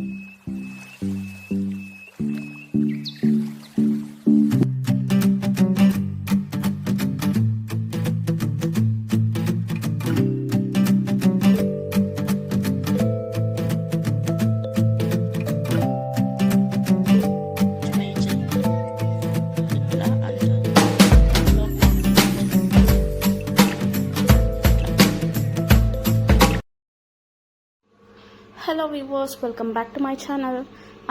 Mm-hmm. Viewers welcome back to my channel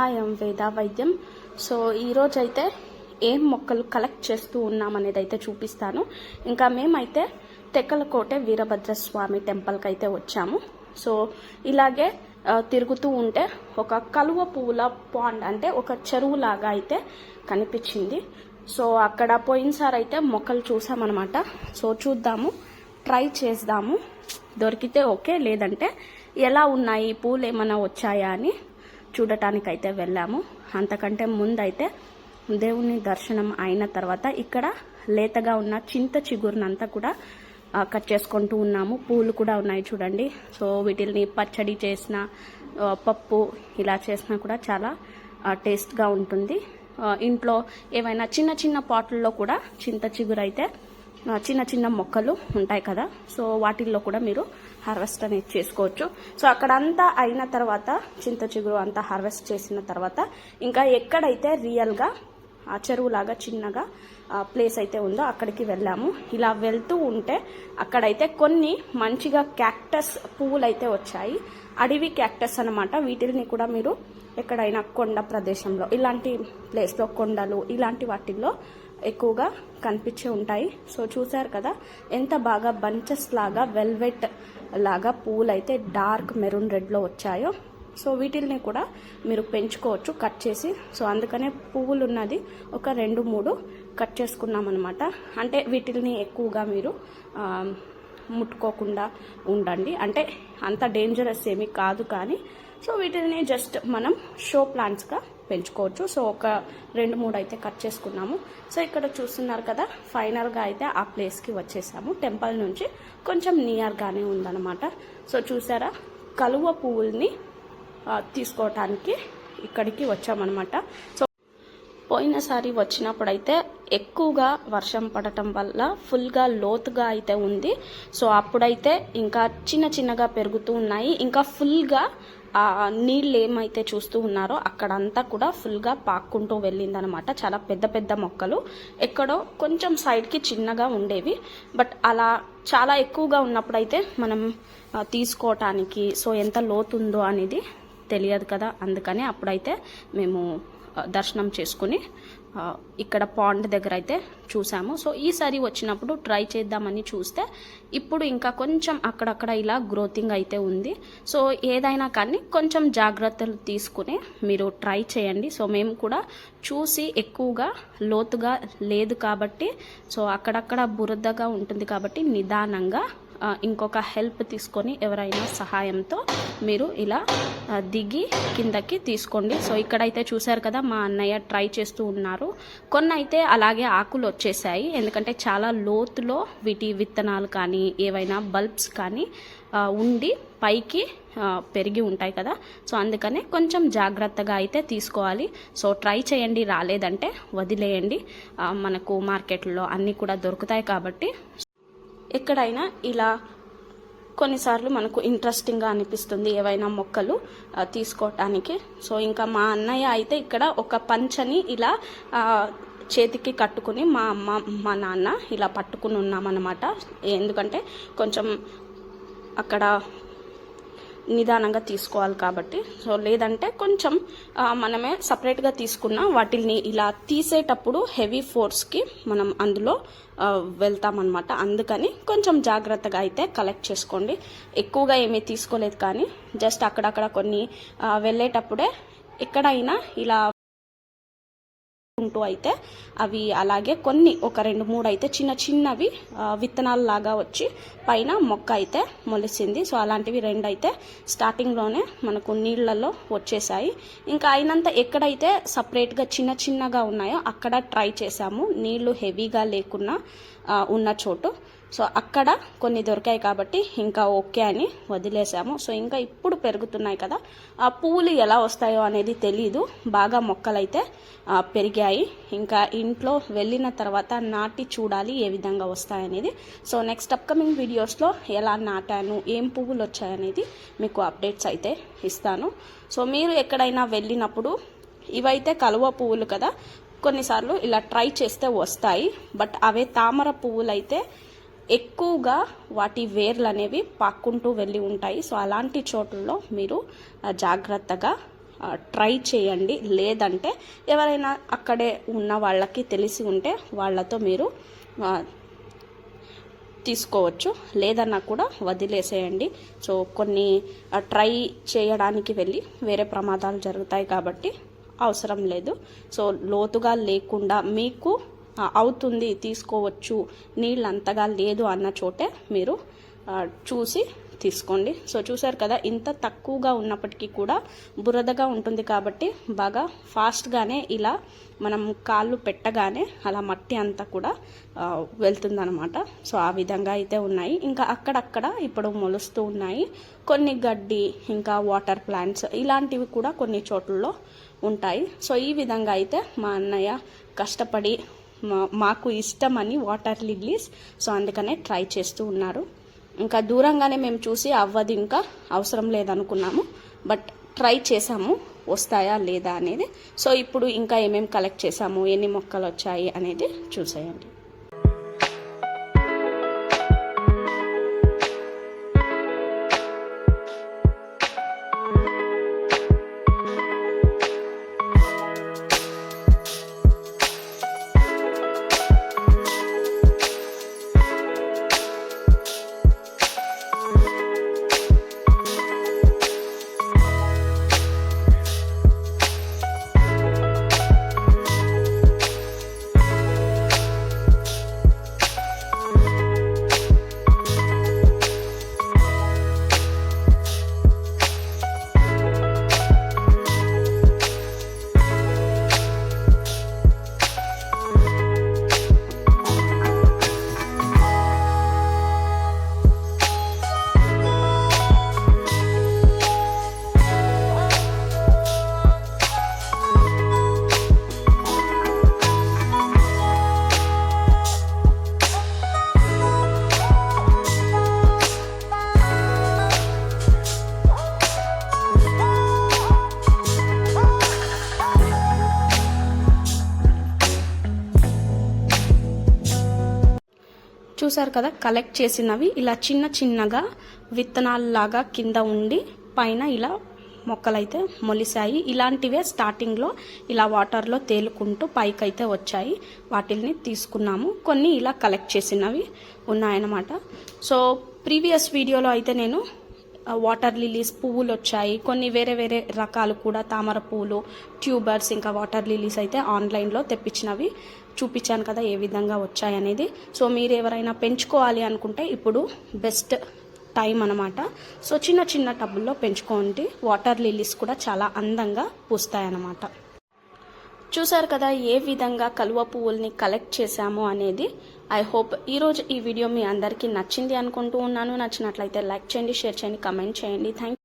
I'm Veda వైద్యం so ఈరోజైతే ఏం మొక్కలు కలెక్ట్ చేస్తూ ఉన్నామనేది అయితే చూపిస్తాను. ఇంకా మేమైతే తెక్కలకోటె వీరభద్రస్వామి టెంపుల్కి అయితే వచ్చాము. సో ఇలాగే తిరుగుతూ ఉంటే ఒక కలువ పువ్వుల పాండ్ అంటే ఒక చెరువులాగా అయితే కనిపించింది. సో అక్కడ పోయినసారి అయితే మొక్కలు చూసామన్నమాట. సో చూద్దాము ట్రై చేద్దాము. దొరికితే ఓకే లేదంటే ఎలా ఉన్నాయి పూలు ఏమైనా వచ్చాయా అని చూడటానికి అయితే వెళ్ళాము. అంతకంటే ముందైతే దేవుని దర్శనం అయిన తర్వాత ఇక్కడ లేతగా ఉన్న చింత చిగురునంతా కూడా కట్ చేసుకుంటూ ఉన్నాము. పూలు కూడా ఉన్నాయి చూడండి. సో వీటిని పచ్చడి చేసిన పప్పు ఇలా చేసినా కూడా చాలా టేస్ట్గా ఉంటుంది. ఇంట్లో ఏవైనా చిన్న చిన్న పాటల్లో కూడా చింత చిగురు అయితే చిన్న చిన్న మొక్కలు ఉంటాయి కదా. సో వాటిల్లో కూడా మీరు హార్వెస్ట్ అనేది చేసుకోవచ్చు. సో అక్కడంతా అయిన తర్వాత చింత చిగురు అంతా హార్వెస్ట్ చేసిన తర్వాత ఇంకా ఎక్కడైతే రియల్గా ఆ చెరువులాగా చిన్నగా ప్లేస్ అయితే ఉందో అక్కడికి వెళ్ళాము. ఇలా వెళ్తూ ఉంటే అక్కడైతే కొన్ని మంచిగా క్యాక్టస్ పువ్వులు అయితే వచ్చాయి. అడవి క్యాక్టస్ అన్నమాట. వీటిని కూడా మీరు ఎక్కడైనా కొండ ప్రదేశంలో ఇలాంటి ప్లేస్లో కొండలు ఇలాంటి వాటిల్లో ఎక్కువగా కనిపించే ఉంటాయి. సో చూసారు కదా ఎంత బాగా బంచెస్ లాగా వెల్వెట్ లాగా పూలు అయితే డార్క్ మెరూన్ రెడ్లో వచ్చాయో. సో వీటిల్ని కూడా మీరు పెంచుకోవచ్చు కట్ చేసి. సో అందుకనే పువ్వులు ఉన్నది ఒక రెండు మూడు కట్ చేసుకున్నాం అనమాట అంటే వీటిల్ని ఎక్కువగా మీరు ముట్టుకోకుండా ఉండండి. అంటే అంత డేంజరస్ ఏమీ కాదు కానీ. సో వీటిని జస్ట్ మనం షో ప్లాంట్స్గా పెంచుకోవచ్చు. సో ఒక రెండు మూడు అయితే కట్ చేసుకున్నాము. సో ఇక్కడ చూస్తున్నారు కదా ఫైనల్గా అయితే ఆ ప్లేస్కి వచ్చేసాము. టెంపుల్ నుంచి కొంచెం నియర్గానే ఉందన్నమాట. సో చూసారా కలువ పువ్వుల్ని తీసుకోవటానికి ఇక్కడికి వచ్చామన్నమాట. సో పోయినసారి వచ్చినప్పుడైతే ఎక్కువగా వర్షం పడటం వల్ల ఫుల్గా లోతుగా అయితే ఉంది. సో అప్పుడైతే ఇంకా చిన్న చిన్నగా పెరుగుతూ ఉన్నాయి. ఇంకా ఫుల్గా ఆ నీళ్ళు ఏమైతే చూస్తూ ఉన్నారో అక్కడంతా కూడా ఫుల్గా పాక్కుంటూ వెళ్ళిందనమాట. చాలా పెద్ద పెద్ద మొక్కలు. ఎక్కడో కొంచెం సైడ్కి చిన్నగా ఉండేవి. బట్ అలా చాలా ఎక్కువగా ఉన్నప్పుడైతే మనం తీసుకోవటానికి సో ఎంత లోతుందో అనేది తెలియదు కదా. అందుకని అప్పుడైతే మేము దర్శనం చేసుకుని ఇక్కడ పాండ్ దగ్గర అయితే చూసాము. సో ఈసారి వచ్చినప్పుడు ట్రై చేద్దామని చూస్తే ఇప్పుడు ఇంకా కొంచెం అక్కడక్కడ ఇలా గ్రోతింగ్ అయితే ఉంది. సో ఏదైనా కానీ కొంచెం జాగ్రత్తలు తీసుకుని మీరు ట్రై చేయండి. సో మేము కూడా చూసి ఎక్కువగా లోతుగా లేదు కాబట్టి సో అక్కడక్కడ బురదగా ఉంటుంది కాబట్టి నిదానంగా ఇంకొక హెల్ప్ తీసుకొని ఎవరైనా సహాయంతో మీరు ఇలా దిగి కిందకి తీసుకోండి. సో ఇక్కడైతే చూశారు కదా మా అన్నయ్య ట్రై చేస్తూ ఉన్నారు. కొన్ని అయితే అలాగే ఆకులు వచ్చేసాయి. ఎందుకంటే చాలా లోతులో వీటి విత్తనాలు కానీ ఏవైనా బల్బ్స్ కానీ ఉండి పైకి పెరిగి ఉంటాయి కదా. సో అందుకనే కొంచెం జాగ్రత్తగా అయితే తీసుకోవాలి. సో ట్రై చేయండి. రాలేదంటే వదిలేయండి. మనకు మార్కెట్లో అన్నీ కూడా దొరుకుతాయి కాబట్టి ఎక్కడైనా ఇలా కొన్నిసార్లు మనకు ఇంట్రెస్టింగ్గా అనిపిస్తుంది ఏవైనా మొక్కలు తీసుకోవటానికి సో ఇంకా మా అన్నయ్య అయితే ఇక్కడ ఒక పంచని ఇలా చేతికి కట్టుకుని మా అమ్మ మా నాన్న ఇలా పట్టుకుని ఉన్నామన్నమాట. ఎందుకంటే కొంచెం అక్కడ నిదానంగా తీసుకోవాలి కాబట్టి. సో లేదంటే కొంచెం మనమే సపరేట్గా తీసుకున్న వాటిని ఇలా తీసేటప్పుడు హెవీ ఫోర్స్కి మనం అందులో వెళ్తామన్నమాట. అందుకని కొంచెం జాగ్రత్తగా అయితే కలెక్ట్ చేసుకోండి. ఎక్కువగా ఏమీ తీసుకోలేదు కానీ జస్ట్ అక్కడక్కడ కొన్ని వెళ్ళేటప్పుడే ఎక్కడైనా ఇలా ఉంటూ అయితే అవి అలాగే కొన్ని ఒక రెండు మూడు అయితే చిన్న చిన్నవి విత్తనాలు లాగా వచ్చి పైన మొక్క అయితే మొలిసింది. సో అలాంటివి రెండు అయితే స్టార్టింగ్లోనే మనకు నీళ్ళలో వచ్చేసాయి. ఇంకా అయినంత ఎక్కడైతే సపరేట్గా చిన్న చిన్నగా ఉన్నాయో అక్కడ ట్రై చేసాము నీళ్ళు హెవీగా లేకున్నా ఉన్న చోటు. సో అక్కడ కొన్ని దొరికాయి కాబట్టి ఇంకా ఓకే అని వదిలేసాము. సో ఇంకా ఇప్పుడు పెరుగుతున్నాయి కదా. ఆ పువ్వులు ఎలా వస్తాయో అనేది తెలీదు. బాగా మొక్కలైతే పెరిగాయి. ఇంకా ఇంట్లో వెళ్ళిన తర్వాత నాటి చూడాలి ఏ విధంగా వస్తాయనేది. సో నెక్స్ట్ అప్కమింగ్ వీడియోస్లో ఎలా నాటాను ఏం పువ్వులు వచ్చాయనేది మీకు అప్డేట్స్ అయితే ఇస్తాను. సో మీరు ఎక్కడైనా వెళ్ళినప్పుడు ఇవైతే కలువ పువ్వులు కదా. కొన్నిసార్లు ఇలా ట్రై చేస్తే వస్తాయి. బట్ అవే తామర పువ్వులు అయితే ఎక్కువగా వాటి వేర్లు అనేవి పాక్కుంటూ వెళ్ళి ఉంటాయి. సో అలాంటి చోట్లలో మీరు జాగ్రత్తగా ట్రై చేయండి. లేదంటే ఎవరైనా అక్కడే ఉన్న వాళ్ళకి తెలిసి ఉంటే వాళ్ళతో మీరు తీసుకోవచ్చు. లేదన్నా కూడా వదిలేసేయండి. సో కొన్ని ట్రై చేయడానికి వెళ్ళి వేరే ప్రమాదాలు జరుగుతాయి కాబట్టి అవసరం లేదు. సో లోతుగా లేకుండా మీకు అవుతుంది తీసుకోవచ్చు నీళ్ళు అంతగా లేదు అన్న చోటే మీరు చూసి తీసుకోండి. సో చూసారు కదా ఇంత తక్కువగా ఉన్నప్పటికీ కూడా బురదగా ఉంటుంది కాబట్టి బాగా ఫాస్ట్గానే ఇలా మనం కాళ్ళు పెట్టగానే అలా మట్టి అంతా కూడా వెళ్తుందనమాట సో ఆ విధంగా అయితే ఉన్నాయి. ఇంకా అక్కడక్కడ ఇప్పుడు మొలుస్తూ ఉన్నాయి. కొన్ని గడ్డి ఇంకా వాటర్ ప్లాంట్స్ ఇలాంటివి కూడా కొన్ని చోట్లలో ఉంటాయి. సో ఈ విధంగా అయితే మా అన్నయ్య కష్టపడి మాకు ఇష్టమని వాటర్ లిల్లీస్. సో అందుకనే ట్రై చేస్తూ ఉన్నారు. ఇంకా దూరంగానే మేము చూసి అవ్వదు ఇంకా అవసరం లేదనుకున్నాము. బట్ ట్రై చేసాము వస్తాయా లేదా అనేది. సో ఇప్పుడు ఇంకా ఏమేమి కలెక్ట్ చేసాము ఎన్ని మొక్కలు వచ్చాయి అనేది చూసేయండి. చూసారు కదా కలెక్ట్ చేసినవి. ఇలా చిన్న చిన్నగా విత్తనాలలాగా కింద ఉండి పైన ఇలా మొక్కలైతే మొలిశాయి. ఇలాంటివే స్టార్టింగ్లో ఇలా వాటర్లో తేలుకుంటూ పైకైతే వచ్చాయి. వాటిల్ని తీసుకున్నాము. కొన్ని ఇలా కలెక్ట్ చేసినవి ఉన్నాయన్నమాట. సో ప్రీవియస్ వీడియోలో అయితే నేను వాటర్ లిలీస్ పువ్వులు వచ్చాయి. కొన్ని వేరే వేరే రకాలు కూడా తామర పువ్వులు ట్యూబర్స్ ఇంకా వాటర్ లిలీస్ అయితే ఆన్లైన్లో తెప్పించినవి. చూపించాను కదా ఏ విధంగా వచ్చాయి అనేది సో మీరు ఎవరైనా పెంచుకోవాలి అనుకుంటే ఇప్పుడు బెస్ట్ టైం అనమాట సో చిన్న చిన్న టబ్బుల్లో పెంచుకోండి. వాటర్ లిలీస్ కూడా చాలా అందంగా పూస్తాయి అన్నమాట చూసారు కదా ఏ విధంగా కలువ పువ్వుల్ని కలెక్ట్ చేశాము అనేది? ఐ హోప్ ఈరోజు ఈ వీడియో మీ అందరికీ నచ్చింది అనుకుంటూ ఉన్నాను. నచ్చినట్లయితే లైక్ చేయండి షేర్ చేయండి కమెంట్ చేయండి. థ్యాంక్